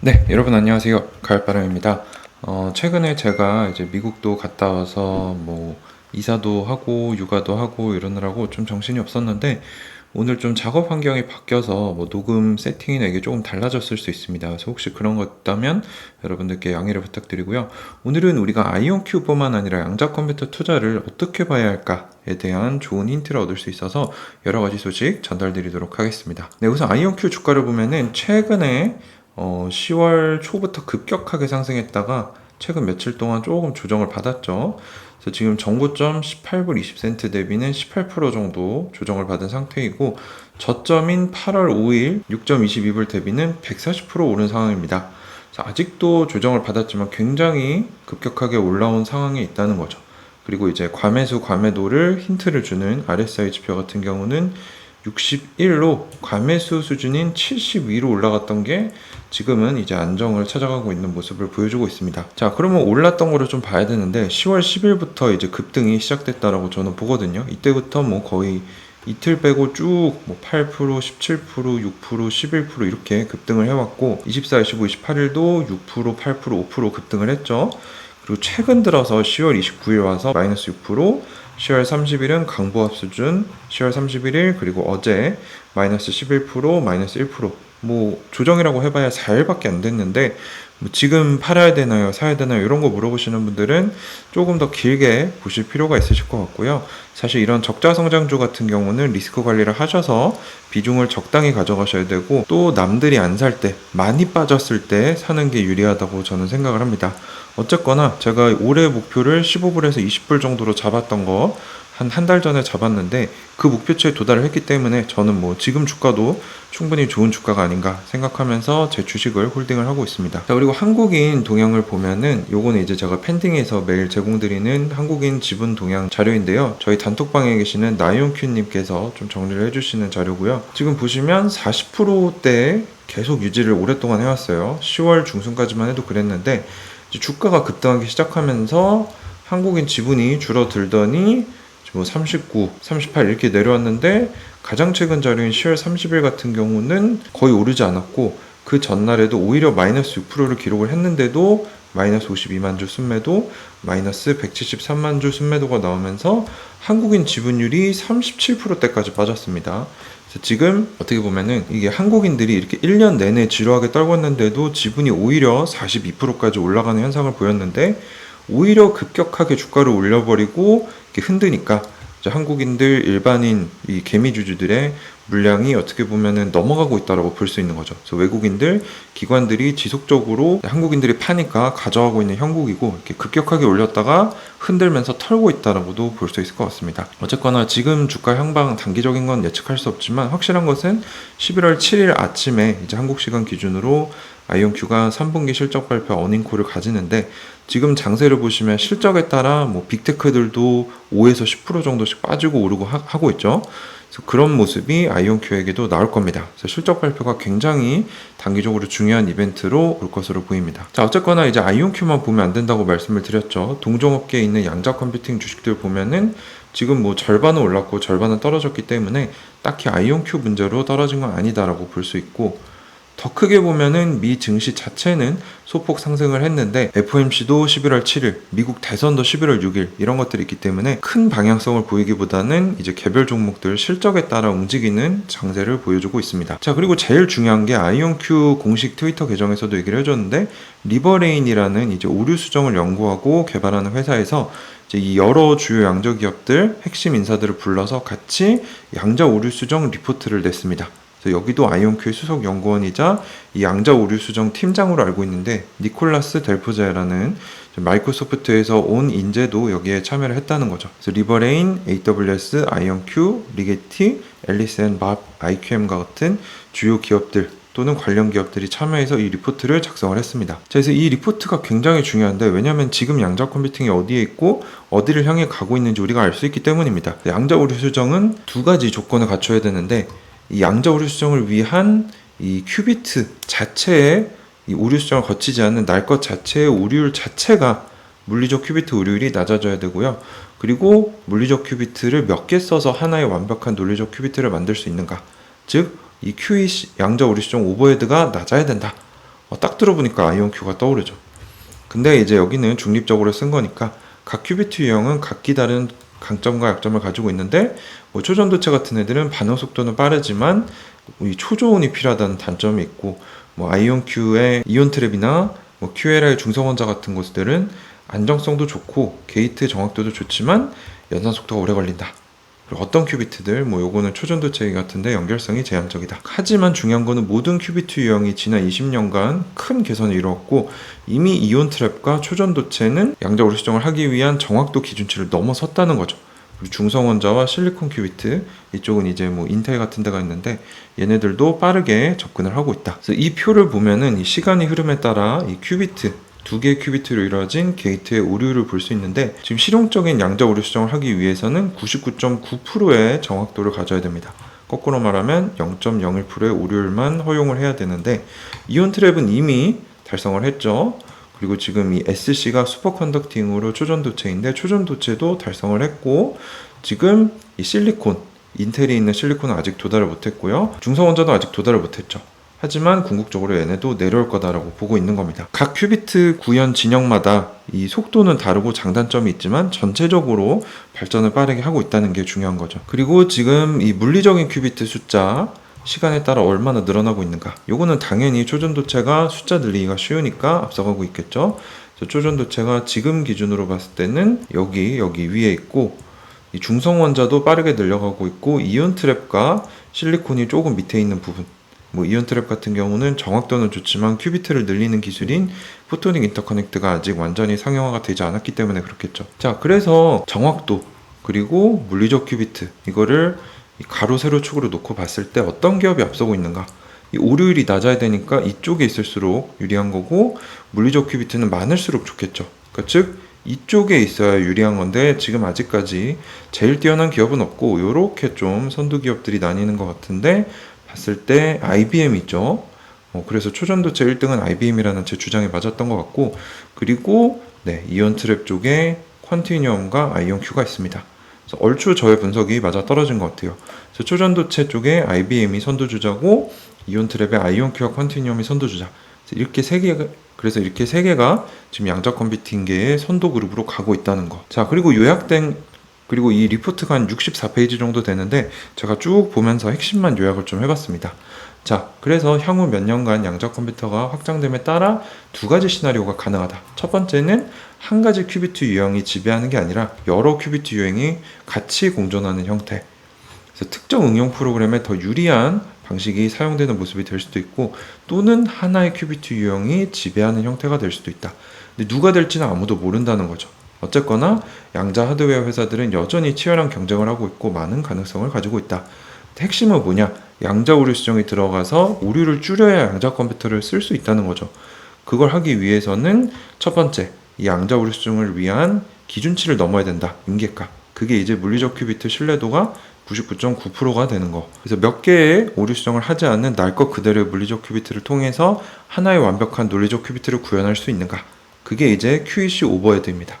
네, 여러분 안녕하세요. 가을바람입니다. 어, 최근에 제가 이제 미국도 갔다 와서 뭐 이사도 하고 육아도 하고 이러느라고 좀 정신이 없었는데 오늘 좀 작업 환경이 바뀌어서 뭐 녹음 세팅이나 이게 조금 달라졌을 수 있습니다. 그래서 혹시 그런 거 있다면 여러분들께 양해를 부탁드리고요. 오늘은 우리가 아이온큐브뿐만 아니라 양자 컴퓨터 투자를 어떻게 봐야 할까에 대한 좋은 힌트를 얻을 수 있어서 여러 가지 소식 전달드리도록 하겠습니다. 네, 우선 아이온큐 주가를 보면은 최근에 어, 10월 초부터 급격하게 상승했다가 최근 며칠 동안 조금 조정을 받았죠. 그래서 지금 정고점 18불 20센트 대비는 18% 정도 조정을 받은 상태이고 저점인 8월 5일 6.22불 대비는 140% 오른 상황입니다. 아직도 조정을 받았지만 굉장히 급격하게 올라온 상황에 있다는 거죠. 그리고 이제 과매수 과매도를 힌트를 주는 RSI 지표 같은 경우는 61로 과매수 수준인 72로 올라갔던 게 지금은 이제 안정을 찾아가고 있는 모습을 보여주고 있습니다. 자, 그러면 올랐던 거를 좀 봐야 되는데 10월 10일부터 이제 급등이 시작됐다라고 저는 보거든요. 이때부터 뭐 거의 이틀 빼고 쭉 뭐 8%, 17%, 6%, 11% 이렇게 급등을 해왔고 24, 25, 28일도 6%, 8%, 5% 급등을 했죠. 그리고 최근 들어서 10월 29일 와서 마이너스 6%, 10월 30일은 강보합 수준, 10월 31일 그리고 어제 마이너스 11%, 마이너스 1% 뭐 조정이라고 해봐야 4일밖에 안 됐는데 뭐 지금 팔아야 되나요, 사야 되나요 이런 거 물어보시는 분들은 조금 더 길게 보실 필요가 있으실 것 같고요. 사실 이런 적자 성장주 같은 경우는 리스크 관리를 하셔서 비중을 적당히 가져가셔야 되고 또 남들이 안 살 때 많이 빠졌을 때 사는 게 유리하다고 저는 생각을 합니다. 어쨌거나 제가 올해 목표를 15불에서 20불 정도로 잡았던 거 한 한 달 전에 잡았는데 그 목표치에 도달을 했기 때문에 저는 뭐 지금 주가도 충분히 좋은 주가가 아닌가 생각하면서 제 주식을 홀딩을 하고 있습니다. 자, 그리고 한국인 동향을 보면은 요거는 이제 제가 팬딩에서 매일 제공드리는 한국인 지분 동향 자료인데요. 저희 단톡방에 계시는 나이온큐 님께서 좀 정리를 해 주시는 자료고요. 지금 보시면 40%대 계속 유지를 오랫동안 해왔어요. 10월 중순까지만 해도 그랬는데 주가가 급등하기 시작하면서 한국인 지분이 줄어들더니 뭐 39, 38 이렇게 내려왔는데 가장 최근 자료인 10월 30일 같은 경우는 거의 오르지 않았고 그 전날에도 오히려 마이너스 6%를 기록을 했는데도 마이너스 52만 주 순매도, 마이너스 173만 주 순매도가 나오면서 한국인 지분율이 37%대까지 빠졌습니다. 지금 어떻게 보면은 이게 한국인들이 이렇게 1년 내내 지루하게 떨궜는데도 지분이 오히려 42%까지 올라가는 현상을 보였는데 오히려 급격하게 주가를 올려버리고 흔드니까 한국인들 일반인 이 개미주주들의 물량이 어떻게 보면은 넘어가고 있다라고 볼 수 있는 거죠. 그래서 외국인들 기관들이 지속적으로 한국인들이 파니까 가져가고 있는 형국이고 이렇게 급격하게 올렸다가 흔들면서 털고 있다라고도 볼 수 있을 것 같습니다. 어쨌거나 지금 주가 향방 단기적인 건 예측할 수 없지만 확실한 것은 11월 7일 아침에 이제 한국 시간 기준으로 아이온큐가 3분기 실적 발표 어닝콜을 가지는데 지금 장세를 보시면 실적에 따라 뭐 빅테크들도 5에서 10% 정도씩 빠지고 오르고 하, 고 있죠. 그래서 그런 모습이 아이온큐에게도 나올 겁니다. 그래서 실적 발표가 굉장히 단기적으로 중요한 이벤트로 올 것으로 보입니다. 자, 어쨌거나 이제 아이온큐만 보면 안 된다고 말씀을 드렸죠. 동종업계에 있는 양자 컴퓨팅 주식들 보면은 지금 뭐 절반은 올랐고 절반은 떨어졌기 때문에 딱히 아이온큐 문제로 떨어진 건 아니다라고 볼 수 있고 더 크게 보면은 미 증시 자체는 소폭 상승을 했는데 FOMC도 11월 7일, 미국 대선도 11월 6일 이런 것들이 있기 때문에 큰 방향성을 보이기보다는 이제 개별 종목들 실적에 따라 움직이는 장세를 보여주고 있습니다. 자 그리고 제일 중요한 게 아이온큐 공식 트위터 계정에서도 얘기를 해줬는데 리버레인이라는 이제 오류 수정을 연구하고 개발하는 회사에서 이 여러 주요 양자 기업들 핵심 인사들을 불러서 같이 양자 오류 수정 리포트를 냈습니다. 여기도 아이온큐의 수석 연구원이자 이 양자 오류 수정 팀장으로 알고 있는데 니콜라스 델포자라는 마이크로소프트에서 온 인재도 여기에 참여를 했다는 거죠. 그래서 리버레인, AWS, 아이온큐, 리게티, 앨리스 밥, IQM과 같은 주요 기업들 또는 관련 기업들이 참여해서 이 리포트를 작성을 했습니다. 그래서 이 리포트가 굉장히 중요한데 왜냐하면 지금 양자 컴퓨팅이 어디에 있고 어디를 향해 가고 있는지 우리가 알 수 있기 때문입니다. 양자 오류 수정은 두 가지 조건을 갖춰야 되는데 이 양자 오류 수정을 위한 이 큐비트 자체의 이 오류 수정을 거치지 않는 날 것 자체의 오류율 자체가 물리적 큐비트 오류율이 낮아져야 되고요. 그리고 물리적 큐비트를 몇 개 써서 하나의 완벽한 논리적 큐비트를 만들 수 있는가? 즉, 이 QE 양자 오류 수정 오버헤드가 낮아야 된다. 어, 딱 들어보니까 아이온큐가 떠오르죠. 근데 이제 여기는 중립적으로 쓴 거니까 각 큐비트 유형은 각기 다른 강점과 약점을 가지고 있는데 뭐 초전도체 같은 애들은 반응 속도는 빠르지만 이 초저온이 필요하다는 단점이 있고 뭐 아이온큐의 이온 트랩이나 뭐 QLR 중성원자 같은 곳들은 안정성도 좋고 게이트 정확도도 좋지만 연산 속도가 오래 걸린다. 그리고 어떤 큐비트들 뭐 요거는 초전도체 같은데 연결성이 제한적이다. 하지만 중요한 거는 모든 큐비트 유형이 지난 20년간 큰 개선을 이루었고 이미 이온 트랩과 초전도체는 양자우리 수정을 하기 위한 정확도 기준치를 넘어섰다는 거죠. 중성원자와 실리콘 큐비트 이쪽은 이제 뭐 인텔 같은 데가 있는데 얘네들도 빠르게 접근을 하고 있다. 그래서 이 표를 보면은 이 시간의 흐름에 따라 이 큐비트 두 개의 큐비트로 이루어진 게이트의 오류를 볼 수 있는데 지금 실용적인 양자 오류 수정을 하기 위해서는 99.9%의 정확도를 가져야 됩니다. 거꾸로 말하면 0.01%의 오류율만 허용을 해야 되는데 이온 트랩은 이미 달성을 했죠. 그리고 지금 이 SC가 슈퍼컨덕팅으로 초전도체인데 초전도체도 달성을 했고 지금 이 실리콘 인텔이 있는 실리콘은 아직 도달을 못했고요. 중성원자도 아직 도달을 못했죠. 하지만 궁극적으로 얘네도 내려올 거다라고 보고 있는 겁니다. 각 큐비트 구현 진영마다 이 속도는 다르고 장단점이 있지만 전체적으로 발전을 빠르게 하고 있다는 게 중요한 거죠. 그리고 지금 이 물리적인 큐비트 숫자 시간에 따라 얼마나 늘어나고 있는가. 요거는 당연히 초전도체가 숫자 늘리기가 쉬우니까 앞서가고 있겠죠. 그래서 초전도체가 지금 기준으로 봤을 때는 여기 여기 위에 있고 이 중성 원자도 빠르게 늘려가고 있고 이온 트랩과 실리콘이 조금 밑에 있는 부분 뭐 이온 트랩 같은 경우는 정확도는 좋지만 큐비트를 늘리는 기술인 포토닉 인터커넥트가 아직 완전히 상용화가 되지 않았기 때문에 그렇겠죠. 자, 그래서 정확도 그리고 물리적 큐비트 이거를 이 가로 세로 축으로 놓고 봤을 때 어떤 기업이 앞서고 있는가? 이 오류율이 낮아야 되니까 이쪽에 있을수록 유리한 거고 물리적 큐비트는 많을수록 좋겠죠. 그러니까 즉 이쪽에 있어야 유리한 건데 지금 아직까지 제일 뛰어난 기업은 없고 요렇게 좀 선두 기업들이 나뉘는 것 같은데 봤을 때 IBM 있죠. 어, 그래서 초전도체 1등은 IBM이라는 제 주장이 맞았던 것 같고 그리고 네, 이온 트랩 쪽에 퀀티니엄과 아이온큐가 있습니다. 얼추 저의 분석이 맞아 떨어진 것 같아요. 그래서 초전도체 쪽에 IBM이 선두주자고 이온 트랩의 아이온큐와 퀀티니엄이 선두주자. 이렇게 세 개가 그래서 이렇게 세 개가 지금 양자 컴퓨팅계의 선도 그룹으로 가고 있다는 거. 자 그리고 요약된 그리고 이 리포트가 한 64페이지 정도 되는데 제가 쭉 보면서 핵심만 요약을 좀 해봤습니다. 자, 그래서 향후 몇 년간 양자 컴퓨터가 확장됨에 따라 두 가지 시나리오가 가능하다. 첫 번째는 한 가지 큐비트 유형이 지배하는 게 아니라 여러 큐비트 유형이 같이 공존하는 형태. 그래서 특정 응용 프로그램에 더 유리한 방식이 사용되는 모습이 될 수도 있고 또는 하나의 큐비트 유형이 지배하는 형태가 될 수도 있다. 근데 누가 될지는 아무도 모른다는 거죠. 어쨌거나 양자 하드웨어 회사들은 여전히 치열한 경쟁을 하고 있고 많은 가능성을 가지고 있다. 핵심은 뭐냐? 양자 오류 수정이 들어가서 오류를 줄여야 양자 컴퓨터를 쓸 수 있다는 거죠. 그걸 하기 위해서는 첫 번째, 이 양자 오류 수정을 위한 기준치를 넘어야 된다. 임계값. 그게 이제 물리적 큐비트 신뢰도가 99.9%가 되는 거. 그래서 몇 개의 오류 수정을 하지 않는 날 것 그대로의 물리적 큐비트를 통해서 하나의 완벽한 논리적 큐비트를 구현할 수 있는가. 그게 이제 QEC 오버헤드입니다.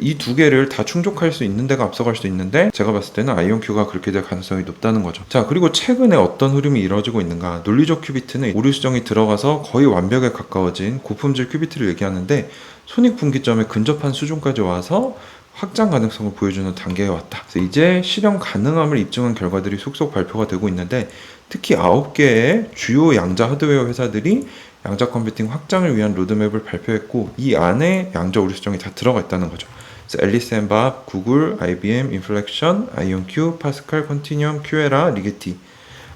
이 두 개를 다 충족할 수 있는 데가 앞서갈 수 있는데 제가 봤을 때는 아이온큐가 그렇게 될 가능성이 높다는 거죠. 자 그리고 최근에 어떤 흐름이 이루어지고 있는가 논리적 큐비트는 오류 수정이 들어가서 거의 완벽에 가까워진 고품질 큐비트를 얘기하는데 손익 분기점에 근접한 수준까지 와서 확장 가능성을 보여주는 단계에 왔다. 이제 실현 가능함을 입증한 결과들이 속속 발표가 되고 있는데 특히 9개의 주요 양자 하드웨어 회사들이 양자 컴퓨팅 확장을 위한 로드맵을 발표했고 이 안에 양자 오류 수정이 다 들어가 있다는 거죠. 앨리스 앤밥, 구글, IBM, 인플렉션, 아이온큐, 파스칼, 컨티니엄, 큐에라, 리게티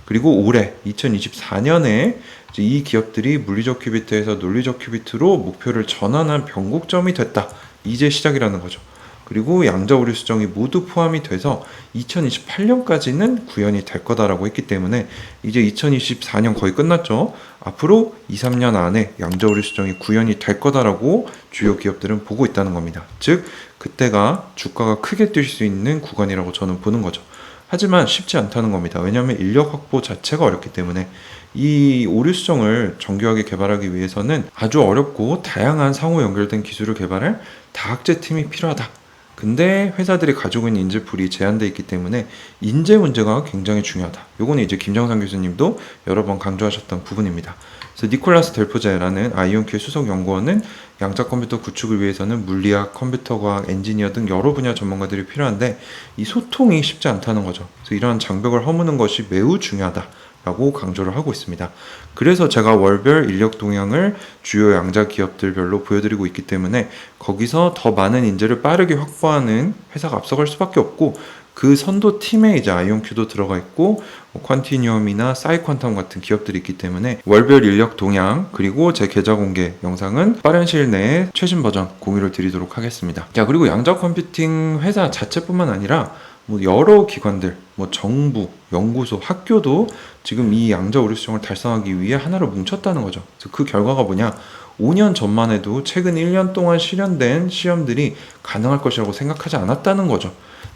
그리고 올해 2024년에 이 기업들이 물리적 큐비트에서 논리적 큐비트로 목표를 전환한 변곡점이 됐다. 이제 시작이라는 거죠. 그리고 양자 오류 수정이 모두 포함이 돼서 2028년까지는 구현이 될 거다라고 했기 때문에 이제 2024년 거의 끝났죠. 앞으로 2, 3년 안에 양자 오류 수정이 구현이 될 거다라고 주요 기업들은 보고 있다는 겁니다. 즉 그때가 주가가 크게 뛸 수 있는 구간이라고 저는 보는 거죠. 하지만 쉽지 않다는 겁니다. 왜냐하면 인력 확보 자체가 어렵기 때문에 이 오류 수정을 정교하게 개발하기 위해서는 아주 어렵고 다양한 상호 연결된 기술을 개발할 다학제 팀이 필요하다. 근데 회사들이 가지고 있는 인재풀이 제한돼 있기 때문에 인재 문제가 굉장히 중요하다. 요거는 이제 김정상 교수님도 여러 번 강조하셨던 부분입니다. 그래서 니콜라스 델포제라는 아이온큐 수석 연구원은 양자 컴퓨터 구축을 위해서는 물리학, 컴퓨터과학, 엔지니어 등 여러 분야 전문가들이 필요한데 이 소통이 쉽지 않다는 거죠. 그래서 이러한 장벽을 허무는 것이 매우 중요하다. 라고 강조를 하고 있습니다. 그래서 제가 월별 인력 동향을 주요 양자 기업들별로 보여드리고 있기 때문에 거기서 더 많은 인재를 빠르게 확보하는 회사가 앞서갈 수밖에 없고 그 선도 팀에 이제 아이온큐도 들어가 있고 뭐 퀀티니엄이나 사이퀀텀 같은 기업들이 있기 때문에 월별 인력 동향 그리고 제 계좌 공개 영상은 빠른 시일 내에 최신 버전 공유를 드리도록 하겠습니다. 자 그리고 양자 컴퓨팅 회사 자체뿐만 아니라 뭐 여러 기관들, 뭐 정부, 연구소, 학교도 지금 이 양자 오류 수정을 달성하기 위해 하나로 뭉쳤다는 거죠. 그 결과가 뭐냐? 5년 전만 해도 최근 1년 동안 실현된 시험들이 가능할 것이라고 생각하지 않았다는 거죠.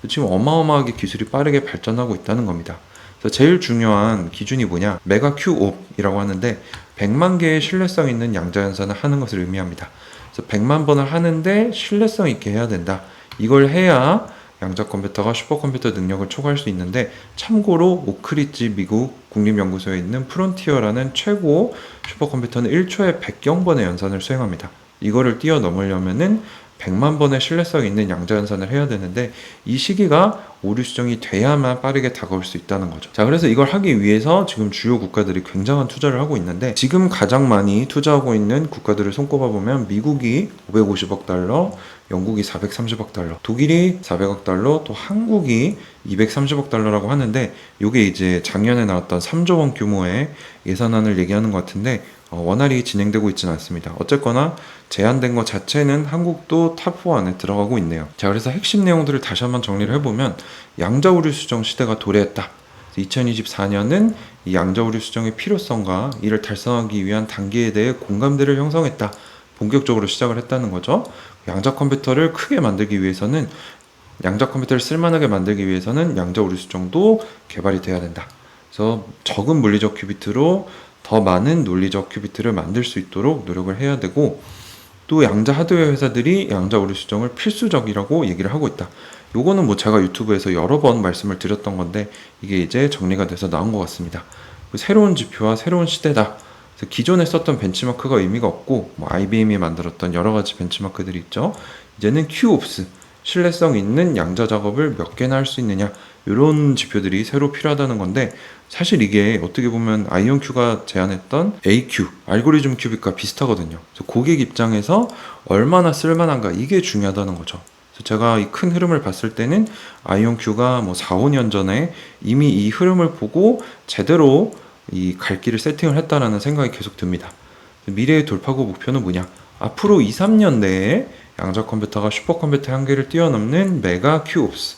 지금 어마어마하게 기술이 빠르게 발전하고 있다는 겁니다. 제일 중요한 기준이 뭐냐? 메가 큐옵이라고 하는데 100만 개의 신뢰성 있는 양자 연산을 하는 것을 의미합니다. 그래서 100만 번을 하는데 신뢰성 있게 해야 된다. 이걸 해야 양자 컴퓨터가 슈퍼컴퓨터 능력을 초과할 수 있는데 참고로 오크리지 미국 국립연구소에 있는 프론티어라는 최고 슈퍼컴퓨터는 1초에 100경번의 연산을 수행합니다. 이거를 뛰어넘으려면은 100만 번의 신뢰성 있는 양자 연산을 해야 되는데 이 시기가 오류 수정이 돼야만 빠르게 다가올 수 있다는 거죠. 자, 그래서 이걸 하기 위해서 지금 주요 국가들이 굉장한 투자를 하고 있는데 지금 가장 많이 투자하고 있는 국가들을 손꼽아 보면 미국이 550억 달러, 영국이 430억 달러, 독일이 400억 달러, 또 한국이 230억 달러라고 하는데 이게 이제 작년에 나왔던 3조 원 규모의 예산안을 얘기하는 것 같은데 어, 원활히 진행되고 있지는 않습니다. 어쨌거나 제한된 것 자체는 한국도 탑4 안에 들어가고 있네요. 자, 그래서 핵심 내용들을 다시 한번 정리를 해보면 양자 오류 수정 시대가 도래했다. 2024년은 이 양자 오류 수정의 필요성과 이를 달성하기 위한 단계에 대해 공감대를 형성했다. 본격적으로 시작을 했다는 거죠. 양자 컴퓨터를 크게 만들기 위해서는 양자 컴퓨터를 쓸만하게 만들기 위해서는 양자 오류 수정도 개발이 돼야 된다. 그래서 적은 물리적 큐비트로 더 많은 논리적 큐비트를 만들 수 있도록 노력을 해야 되고 또 양자 하드웨어 회사들이 양자 오류 수정을 필수적이라고 얘기를 하고 있다. 요거는 뭐 제가 유튜브에서 여러 번 말씀을 드렸던 건데 이게 이제 정리가 돼서 나온 것 같습니다. 그 새로운 지표와 새로운 시대다. 기존에 썼던 벤치마크가 의미가 없고 뭐 IBM이 만들었던 여러 가지 벤치마크들이 있죠. 이제는 QOPS 신뢰성 있는 양자 작업을 몇 개나 할 수 있느냐 이런 지표들이 새로 필요하다는 건데 사실 이게 어떻게 보면 아이온큐가 제안했던 AQ 알고리즘 큐빅과 비슷하거든요. 그래서 고객 입장에서 얼마나 쓸만한가 이게 중요하다는 거죠. 그래서 제가 이 큰 흐름을 봤을 때는 아이온큐가 뭐 4, 5년 전에 이미 이 흐름을 보고 제대로 이 갈 길을 세팅을 했다라는 생각이 계속 듭니다. 미래의 돌파구 목표는 뭐냐? 앞으로 2, 3년 내에 양자 컴퓨터가 슈퍼컴퓨터 한계를 뛰어넘는 메가 큐옵스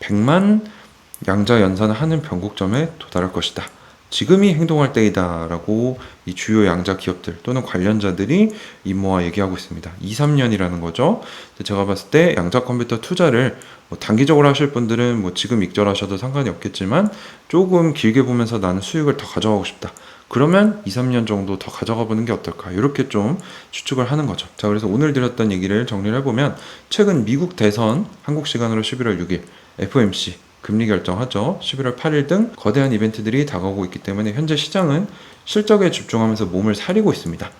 100만 양자 연산을 하는 변곡점에 도달할 것이다. 지금이 행동할 때이다라고 이 주요 양자 기업들 또는 관련자들이 임모와 얘기하고 있습니다. 2, 3년이라는 거죠. 제가 봤을 때 양자 컴퓨터 투자를 뭐 단기적으로 하실 분들은 뭐 지금 익절하셔도 상관이 없겠지만 조금 길게 보면서 나는 수익을 더 가져가고 싶다. 그러면 2, 3년 정도 더 가져가 보는 게 어떨까? 이렇게 좀 추측을 하는 거죠. 자, 그래서 오늘 드렸던 얘기를 정리를 해보면 최근 미국 대선 한국 시간으로 11월 6일 FOMC 금리 결정하죠. 11월 8일 등 거대한 이벤트들이 다가오고 있기 때문에 현재 시장은 실적에 집중하면서 몸을 사리고 있습니다.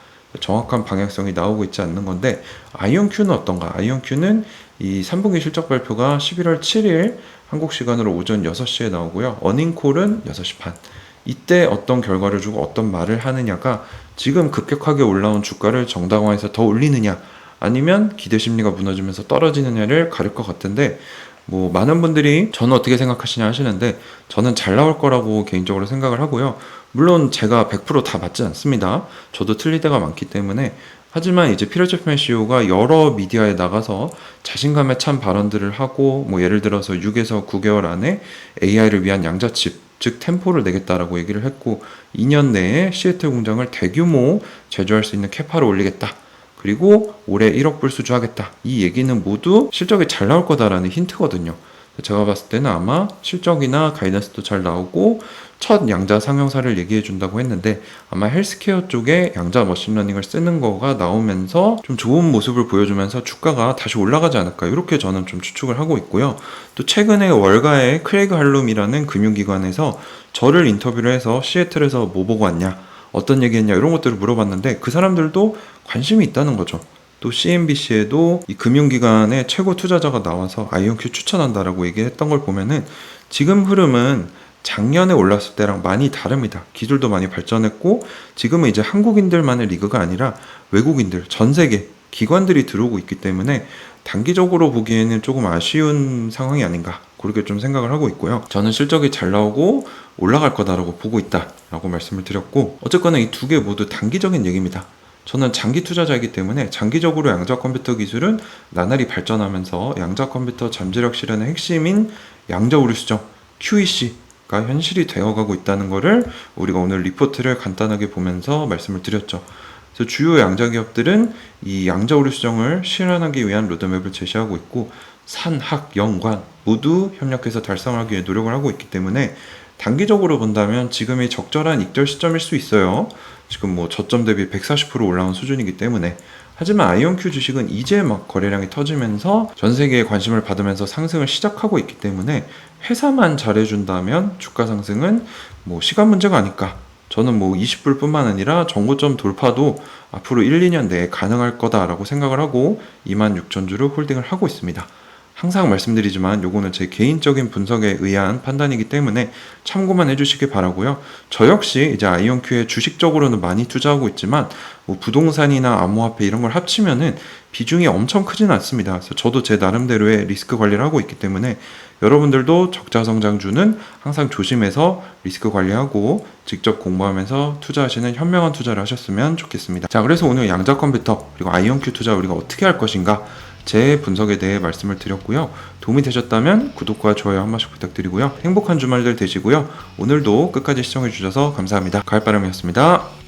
정확한 방향성이 나오고 있지 않는 건데 아이온큐는 어떤가? 아이온큐는 이 3분기 실적 발표가 11월 7일 한국 시간으로 오전 6시에 나오고요. 어닝콜은 6시 반. 이때 어떤 결과를 주고 어떤 말을 하느냐가 지금 급격하게 올라온 주가를 정당화해서 더 올리느냐 아니면 기대 심리가 무너지면서 떨어지느냐를 가릴 것 같은데 뭐 많은 분들이 저는 어떻게 생각하시냐 하시는데 저는 잘 나올 거라고 개인적으로 생각을 하고요. 물론 제가 100%다 맞지 않습니다. 저도 틀릴 때가 많기 때문에 하지만 이제 제프맨 CEO가 여러 미디어에 나가서 자신감에 찬 발언들을 하고 뭐 예를 들어서 6에서 9개월 안에 AI를 위한 양자칩 즉 템포를 내겠다라고 얘기를 했고 2년 내에 시애틀 공장을 대규모 제조할 수 있는 캐파를 올리겠다. 그리고 올해 1억 불 수주하겠다. 이 얘기는 모두 실적이 잘 나올 거다라는 힌트거든요. 제가 봤을 때는 아마 실적이나 가이던스도 잘 나오고 첫 양자 상용사를 얘기해 준다고 했는데 아마 헬스케어 쪽에 양자 머신러닝을 쓰는 거가 나오면서 좀 좋은 모습을 보여주면서 주가가 다시 올라가지 않을까 이렇게 저는 좀 추측을 하고 있고요. 또 최근에 월가의 크레이그 할룸이라는 금융기관에서 저를 인터뷰를 해서 시애틀에서 뭐 보고 왔냐 어떤 얘기했냐 이런 것들을 물어봤는데 그 사람들도 관심이 있다는 거죠. 또 CNBC에도 이 금융기관의 최고 투자자가 나와서 아이온큐 추천한다라고 얘기했던 걸 보면은 지금 흐름은 작년에 올랐을 때랑 많이 다릅니다. 기술도 많이 발전했고 지금은 이제 한국인들만의 리그가 아니라 외국인들 전 세계 기관들이 들어오고 있기 때문에 단기적으로 보기에는 조금 아쉬운 상황이 아닌가 그렇게 좀 생각을 하고 있고요. 저는 실적이 잘 나오고 올라갈 거다라고 보고 있다라고 말씀을 드렸고 어쨌거나 이 두 개 모두 단기적인 얘기입니다. 저는 장기 투자자이기 때문에 장기적으로 양자 컴퓨터 기술은 나날이 발전하면서 양자 컴퓨터 잠재력 실현의 핵심인 양자 오류 수정 QEC가 현실이 되어가고 있다는 것을 우리가 오늘 리포트를 간단하게 보면서 말씀을 드렸죠. 그래서 주요 양자 기업들은 이 양자 오류 수정을 실현하기 위한 로드맵을 제시하고 있고 산학 연관 모두 협력해서 달성하기 위해 노력을 하고 있기 때문에 단기적으로 본다면 지금이 적절한 익절 시점일 수 있어요. 지금 뭐 저점 대비 140% 올라온 수준이기 때문에 하지만 아이온큐 주식은 이제 막 거래량이 터지면서 전 세계에 관심을 받으면서 상승을 시작하고 있기 때문에 회사만 잘해준다면 주가 상승은 뭐 시간 문제가 아닐까. 저는 뭐 20불뿐만 아니라 정고점 돌파도 앞으로 1, 2년 내에 가능할 거다라고 생각을 하고 26,000주를 홀딩을 하고 있습니다. 항상 말씀드리지만 요거는 제 개인적인 분석에 의한 판단이기 때문에 참고만 해주시기 바라고요. 저 역시 이제 아이온큐에 주식적으로는 많이 투자하고 있지만 뭐 부동산이나 암호화폐 이런 걸 합치면은 비중이 엄청 크지는 않습니다. 그래서 저도 제 나름대로의 리스크 관리를 하고 있기 때문에 여러분들도 적자 성장주는 항상 조심해서 리스크 관리하고 직접 공부하면서 투자하시는 현명한 투자를 하셨으면 좋겠습니다. 자, 그래서 오늘 양자 컴퓨터 그리고 아이온큐 투자 우리가 어떻게 할 것인가 제 분석에 대해 말씀을 드렸고요. 도움이 되셨다면 구독과 좋아요 한 번씩 부탁드리고요. 행복한 주말들 되시고요. 오늘도 끝까지 시청해 주셔서 감사합니다. 가을바람이었습니다.